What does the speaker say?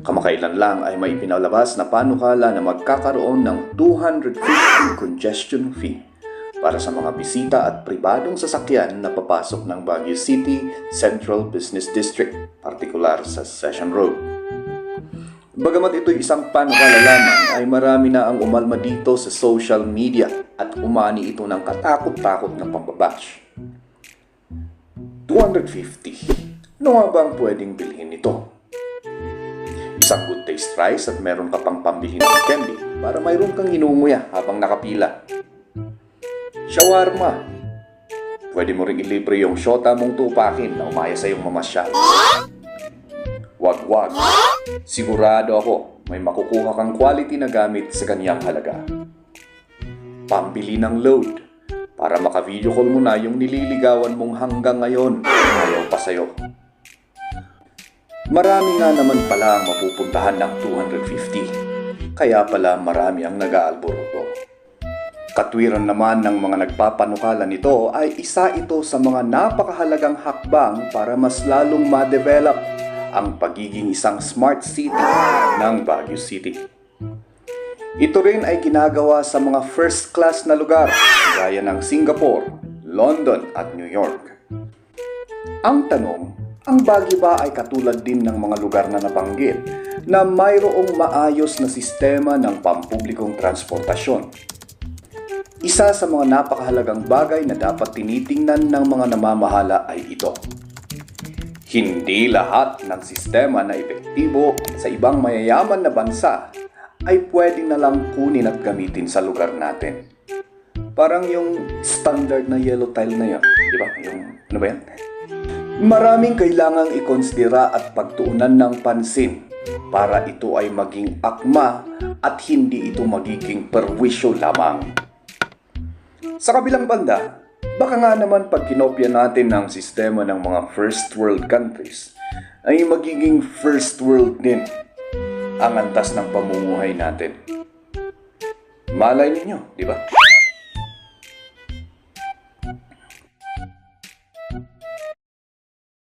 Kamakailan lang ay may pinalabas na panukala na magkakaroon ng 250 congestion fee para sa mga bisita at pribadong sasakyan na papasok ng Baguio City Central Business District, partikular sa Session Road. Bagamat ito'y isang panukala lamang ay marami na ang umalma dito sa social media at umani ito ng katakot-takot na pambabash. 250. Ano nga ba ang pwedeng bilhin nito? Isang good taste rice at meron ka pang pambili ng candy para mayroon kang inunguya habang nakapila. Shawarma. Pwede mo ring ilibre yung syota mong tupakin na umaya sa iyong mamasyal. Wag wag. Sigurado ako may makukuha kang quality na gamit sa kanyang halaga. Pambili ng load para maka-video call mo na yung nililigawan mong hanggang ngayon ayaw pa sa'yo. Marami nga naman pala ang mapupuntahan ng 250. Kaya pala marami ang nag-aalboroto. Katwiran naman ng mga nagpapanukala nito ay isa ito sa mga napakahalagang hakbang para mas lalong ma-develop ang pagiging isang smart city ng Baguio City. Ito rin ay ginagawa sa mga first class na lugar gaya ng Singapore, London at New York. Ang tanong, ang Baguio ba ay katulad din ng mga lugar na nabanggit na mayroong maayos na sistema ng pampublikong transportasyon? Isa sa mga napakahalagang bagay na dapat tinitingnan ng mga namamahala ay ito. Hindi lahat ng sistema na epektibo sa ibang mayayaman na bansa ay pwedeng na lang kunin at gamitin sa lugar natin. Parang yung standard na yellow tile na yan, di ba? Yung, ano ba yan? Maraming kailangang ikonsidera at pagtuunan ng pansin para ito ay maging akma at hindi ito magiging perwisyo lamang. Sa kabilang banda, baka nga naman pag kinopya natin ng sistema ng mga first world countries, ay magiging first world din ang antas ng pamumuhay natin. Malay ninyo, di ba?